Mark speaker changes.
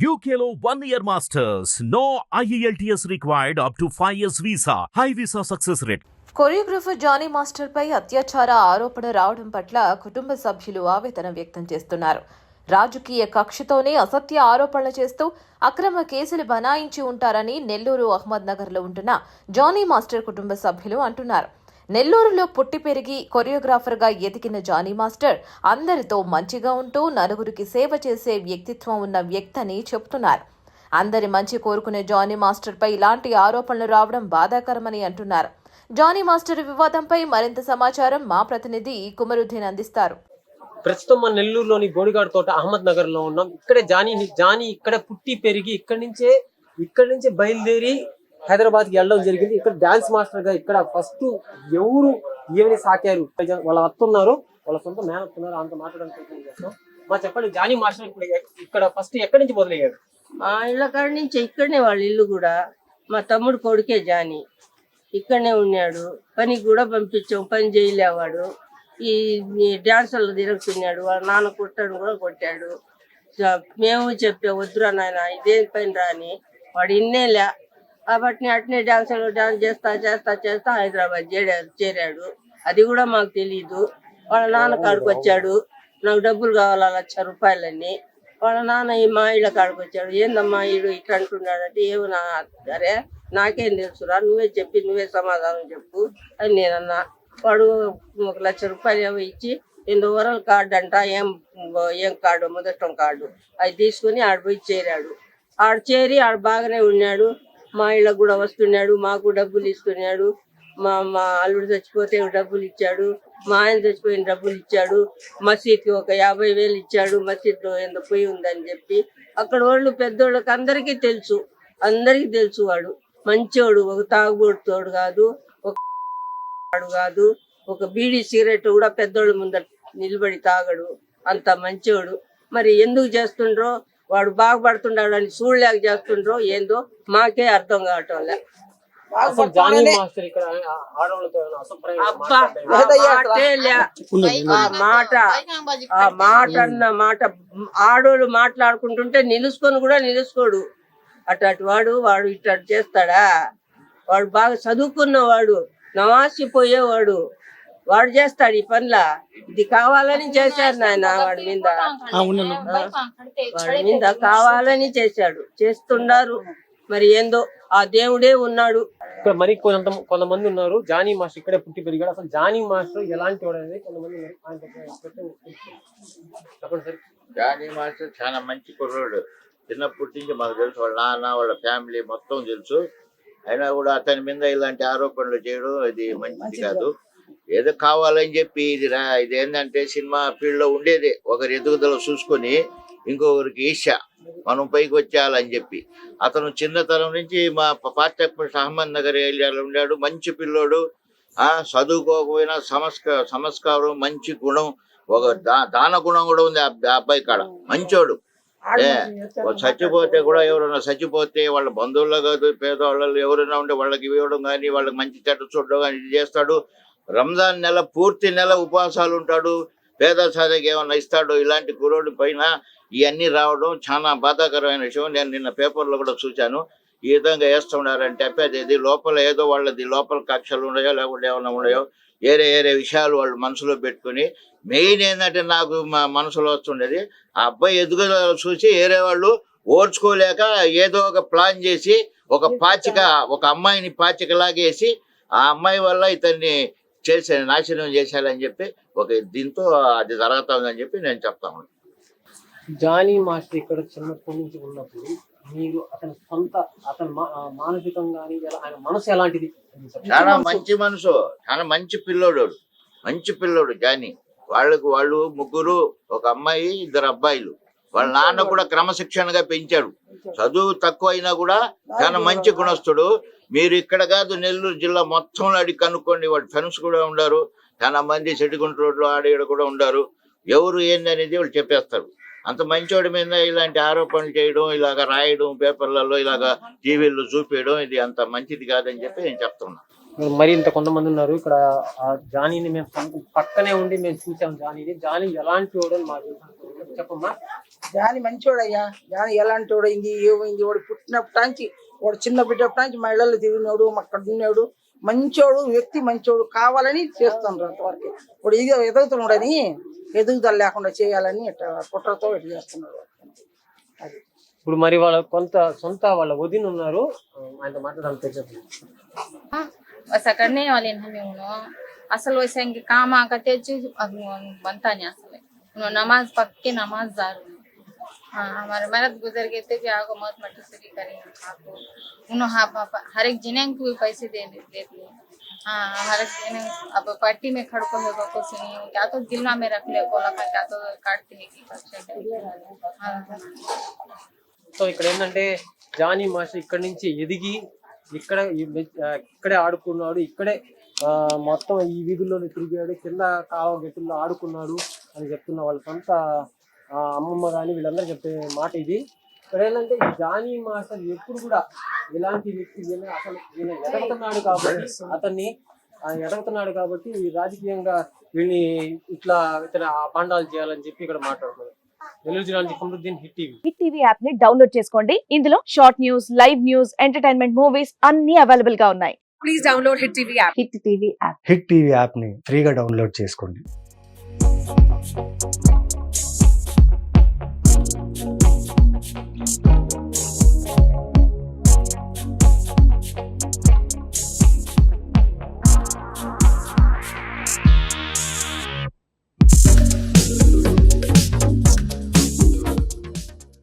Speaker 1: యూకేలో one year masters no E IELTS required up to 5 years visa. High visa success rate.
Speaker 2: Choreographer Jani master పై అత్యాచార ఆరోపణ రావడం పట్ల కుటుంబ సభ్యులు ఆవేదన వ్యక్తం చేస్తున్నారు రాజకీయ కక్షతోనే అసత్య ఆరోపణలు చేస్తూ అక్రమ కేసులు బనాయించి ఉంటారని నెల్లూరు అహ్మద్ నగర్లో ఉంటున్న జానీ మాస్టర్ కుటుంబ సభ్యులు అంటున్నారు నెల్లూరులో పుట్టి పెరిగి కొరియోగ్రాఫర్గా ఎదిగిన జానీ మాస్టర్ అందరితో మంచిగా ఉంటూ నలుగురికి సేవ చేసే వ్యక్తిత్వం ఉన్న వ్యక్తి అని చెబుతున్నారు అందరి మంచి కోరుకునే జానీ మాస్టర్పై ఇలాంటి ఆరోపణలు రావడం బాధాకరమని అంటున్నారు. జానీ మాస్టర్ వివాదంపై మరింత సమాచారం మా ప్రతినిధి కుమరుద్దీన్ అందిస్తారు.
Speaker 3: ప్రస్తుతం మన నెల్లూరులోని గోడిగాడ్ తోట అహ్మద్ నగర్లో ఉన్నాం. ఇక్కడే జానీ జానీ ఇక్కడ పుట్టి పెరిగి ఇక్కడి నుంచే ఇక్కడి నుంచే బయలుదేరి హైదరాబాద్కి వెళ్ళడం జరిగింది. ఇక్కడ డాన్స్ మాస్టర్గా ఇక్కడ ఫస్ట్ ఎవరు ఏమని సాకారు? వాళ్ళ అత్తున్నారు వాళ్ళ సొంత మేనత్ ఉన్నారు. అంత మాట్లాడడానికి మా చెప్పండి జానీ మాస్టర్ ఇప్పుడు ఇక్కడ ఫస్ట్ ఎక్కడి నుంచి మొదలయ్యాడు
Speaker 4: మా ఇళ్ళ కాడ నుంచి ఇక్కడనే వాళ్ళ ఇల్లు కూడా. మా తమ్ముడు కొడుకే జాని. ఇక్కడనే ఉన్నాడు. పనికి కూడా పంపించాం పని చేయలేవాడు ఈ ఈ తిరుగుతున్నాడు. వాళ్ళ నాన్న కొట్టాడు కూడా కొట్టాడు. మేము చెప్పే వద్దురా నాయన ఇదే పని రాని వాడు ఇన్నేలే కాబట్టి అట్నే డాన్సులు డాన్స్ చేస్తా చేస్తా చేస్తా హైదరాబాద్ చేరాడు చేరాడు. అది కూడా మాకు తెలీదు. వాళ్ళ నాన్న కాడికి వచ్చాడు. నాకు డబ్బులు కావాలా లక్ష రూపాయలని వాళ్ళ నాన్న ఈ మా ఇళ్ళ కాడికి వచ్చాడు. ఏందమ్మా ఈడు ఇట్లా అంటున్నాడంటే ఏమో నా అరే నాకేం తెలుసురా. నువ్వే చెప్పి నువ్వే సమాధానం చెప్పు అని నేనన్నా. వాడు ఒక లక్ష రూపాయలు ఏమో ఇచ్చి ఎందు ఓరల్ కార్డు అంట ఏం ఏం కార్డు మొదటం కార్డు. అది తీసుకుని ఆడ పోయి చేరాడు. ఆడ చేరి ఆడ బాగానే ఉన్నాడు. మా ఇళ్ళకు కూడా వస్తున్నాడు మాకు డబ్బులు ఇస్తున్నాడు. మా మా అల్లుడు చచ్చిపోతే డబ్బులు ఇచ్చాడు మా ఆయన చచ్చిపోయిన డబ్బులు ఇచ్చాడు మసీద్కి ఒక యాభై వేలు ఇచ్చాడు మసీద్లో ఎంత పోయి ఉందని చెప్పి. అక్కడ వాళ్ళు పెద్దోళ్ళకి అందరికీ తెలుసు అందరికీ తెలుసు వాడు. మంచోడు ఒక తాగుబోడుతోడు కాదు ఒక వాడు కాదు ఒక బీడీ సిగరెట్ కూడా పెద్దోళ్ళ ముందర నిలబడి తాగడు. అంత మంచోడు. మరి ఎందుకు చేస్తుండ్రో వాడు బాగుపడుతున్నాడు అని చూడలేక చేస్తుండ్రో ఏందో మాకే అర్థం కావటం మాటే లే. ఆ మాట ఆ మాట అన్న మాట ఆడోళ్ళు మాట్లాడుకుంటుంటే నిలుసుకొని కూడా నిలుసుకోడు. అటు వాడు వాడు ఇట్ట చేస్తాడా? వాడు బాగా చదువుకున్నవాడు నవాసిపోయేవాడు. వాడు చేస్తాడు ఈ పనుల. ఇది కావాలని చేశాడు నాయన వాడి మీద. వాడి మీద కావాలని చేశాడు. చేస్తున్నారు. మరి ఏందో ఆ దేవుడే ఉన్నాడు.
Speaker 3: ఇక్కడ మరి కొంత కొంతమంది ఉన్నారు. జానీ మాస్టర్ ఇక్కడే పుట్టి పెరిగాడు. అసలు జానీ మాస్టర్ ఎలాంటి వాడు అనేది కొంతమంది చెప్పండి. సార్.
Speaker 5: జానీ మాస్టర్ చాలా మంచి కుర్రోడు. చిన్నప్పటి నుంచి మాకు తెలుసు వాళ్ళ నాన్న వాళ్ళ ఫ్యామిలీ మొత్తం తెలుసు. అయినా కూడా అతని మీద ఇలాంటి ఆరోపణలు చేయడం ఇది మంచిది కాదు. ఏదో కావాలని చెప్పి ఇది రా ఇది ఏంటంటే సినిమా ఫీల్డ్లో ఉండేది. ఒకరి ఎదుగుదల చూసుకొని ఇంకొకరికి ఈర్ష మనం పైకి వచ్చేయాలని చెప్పి. అతను చిన్నతనం నుంచి మా పాఠ్యపక్ష అహ్మద్ నగర్ ఏరియాలో ఉండాడు మంచి పిల్లోడు. ఆ చదువుకోకపోయినా సంస్క సంస్కారం మంచి గుణం ఒక దా దాన గుణం కూడా ఉంది ఆ అబ్బాయి కాడ. మంచోడు. ఏ చచ్చిపోతే కూడా ఎవరైనా చచ్చిపోతే వాళ్ళ బంధువుల్లో కాదు పేదవాళ్ళు ఎవరైనా ఉంటే వాళ్ళకి ఇవ్వడం కానీ వాళ్ళకి మంచి చెడ్డ చూడడం కానీ ఇది చేస్తాడు. రంజాన్ నెల పూర్తి నెల ఉపవాసాలు ఉంటాడు పేద సాధకి ఏమన్నా ఇస్తాడు ఇలాంటి కురోడి పైన ఇవన్నీ రావడం చాలా బాధాకరమైన విషయం. నేను నిన్న పేపర్లో కూడా చూశాను. ఈ విధంగా వేస్తున్నారంటే అప్పేది ఇది లోపల ఏదో వాళ్ళది లోపల కక్షలు ఉన్నాయో లేకుంటే ఏమైనా ఉన్నాయో ఏరే ఏరే విషయాలు వాళ్ళు మనసులో పెట్టుకుని మెయిన్ ఏంటంటే నాకు మా మనసులో వస్తుండేది ఆ అబ్బాయి ఎదుగుదల చూసి వేరే వాళ్ళు ఓర్చుకోలేక ఏదో ఒక ప్లాన్ చేసి ఒక పాచిక ఒక అమ్మాయిని పాచిక లాగేసి ఆ అమ్మాయి వల్ల ఇతన్ని చేసే నాశనం చేశారని చెప్పి ఒక దీంతో అది జరుగుతుందని చెప్పి నేను చెప్తాను
Speaker 3: జానీ మాస్టర్ ఇక్కడ చిన్నప్పటి నుంచి ఉన్నప్పుడు మీరు అతని సొంత అతని మానసికంగా ఆయన మనసు ఎలాంటిది?
Speaker 5: చాలా మంచి మనసు చాలా మంచి పిల్లోడు. మంచి పిల్లోడు జానీ. వాళ్ళకు వాళ్ళు ముగ్గురు ఒక అమ్మాయి ఇద్దరు అబ్బాయిలు. వాళ్ళ నాన్న కూడా క్రమశిక్షణగా పెంచాడు. చదువు తక్కువ అయినా కూడా చాలా మంచి గుణస్తుడు మీరు ఇక్కడ కాదు నెల్లూరు జిల్లా మొత్తంలో అడిగి కనుక్కోండి. వాడు ఫ్రెండ్స్ కూడా ఉండారు. చాలా మంది చెట్టుకుంట రోడ్లు ఆడ ఈడ కూడా ఉండారు. ఎవరు ఏంది అనేది వాళ్ళు చెప్పేస్తారు. అంత మంచోడి మీద ఇలాంటి ఆరోపణలు చేయడం ఇలాగ రాయడం పేపర్లలో ఇలాగ టీవీల్లో చూపించడం ఇది అంత మంచిది కాదని చెప్పి నేను చెప్తున్నా.
Speaker 3: మరి ఇంత కొంతమంది ఉన్నారు. ఇక్కడ ఆ జానీని మేము పక్క- పక్కనే ఉండి మేము చూసాం జానీని. జానీ ఎలాంటి వాడు అని మాకు. చెప్పమ్మా?
Speaker 6: జాని మంచోడయ్యా. జాని ఎలాంటి వాడు? అయింది ఏమైంది వాడు పుట్టినప్పటి నుంచి వాడు చిన్న బిడ్డప్పటి నుంచి మా తిరిగినాడు అక్కడ ఉన్నాడు. మంచోడు వ్యక్తి మంచోడు కావాలని చేస్తుండ్రు అంతవరకు. ఇప్పుడు ఇది ఎదుగుతున్నాడని ఎదుగుదల లేకుండా చేయాలని కుట్రతో ఇటు చేస్తున్నాడు అది.
Speaker 3: ఇప్పుడు మరి వాళ్ళ కొంత సొంత వాళ్ళ వదిన ఉన్నారు. ఆయన మాట్లాడాలి
Speaker 7: అక్కడనే వాళ్ళు అసలు వయసు కామాక తెచ్చి బంతాని అసలు. నమాజ్ పక్కే నమాజ్ దారు हाँ हमारे मरद गुजर गए थे भी आगो मौत मट्टी से भी करें आपको उन्होंने हाँ पापा हर एक जिने को भी पैसे दे दे देते हैं हाँ हर एक जिने अब पार्टी में खड़को है कुछ नहीं हो क्या तो दिलवा में रख ले को लगा क्या तो काटते हैं कि हाँ
Speaker 3: సో ఇక్కడ ఏంటంటే జానీ మాస్టర్ ఇక్కడ నుంచి ఎదిగి ఇక్కడ ఈ మె- ఆ, ఇక్కడే ఆడుకున్నాడు ఇక్కడే ఆ, మొత్తం ఈ వీధుల్లోనే తిరిగాడు కింద కావ గట్టుల్లో ఆడుకున్నాడు అని చెప్తున్న వాళ్ళ సొంత ఆ, అమ్మమ్మ కానీ వీళ్ళందరూ చెప్పే మాట ఇది. ఇక్కడ ఏంటంటే ఈ జానీ మాస్టర్ ఎప్పుడు కూడా ఇలాంటి వ్యక్తి అసలు ఈయన ఎదగుతున్నాడు కాబట్టి అతన్ని ఎదగుతున్నాడు కాబట్టి ఈ రాజకీయంగా వీళ్ళని ఇట్లా ఇతర పాండాలు చేయాలని చెప్పి ఇక్కడ మాట్లాడుతున్నారు. Hit TV.
Speaker 8: యాప్ని డౌన్లోడ్ చేసుకోండి. ఇందులో short news live news entertainment movies అన్ని అవైలబుల్గా ఉన్నాయి. Please download hit TV app. Hit TV app.
Speaker 9: Hit TV యాప్ని ఫ్రీగా డౌన్లోడ్ చేసుకోండి.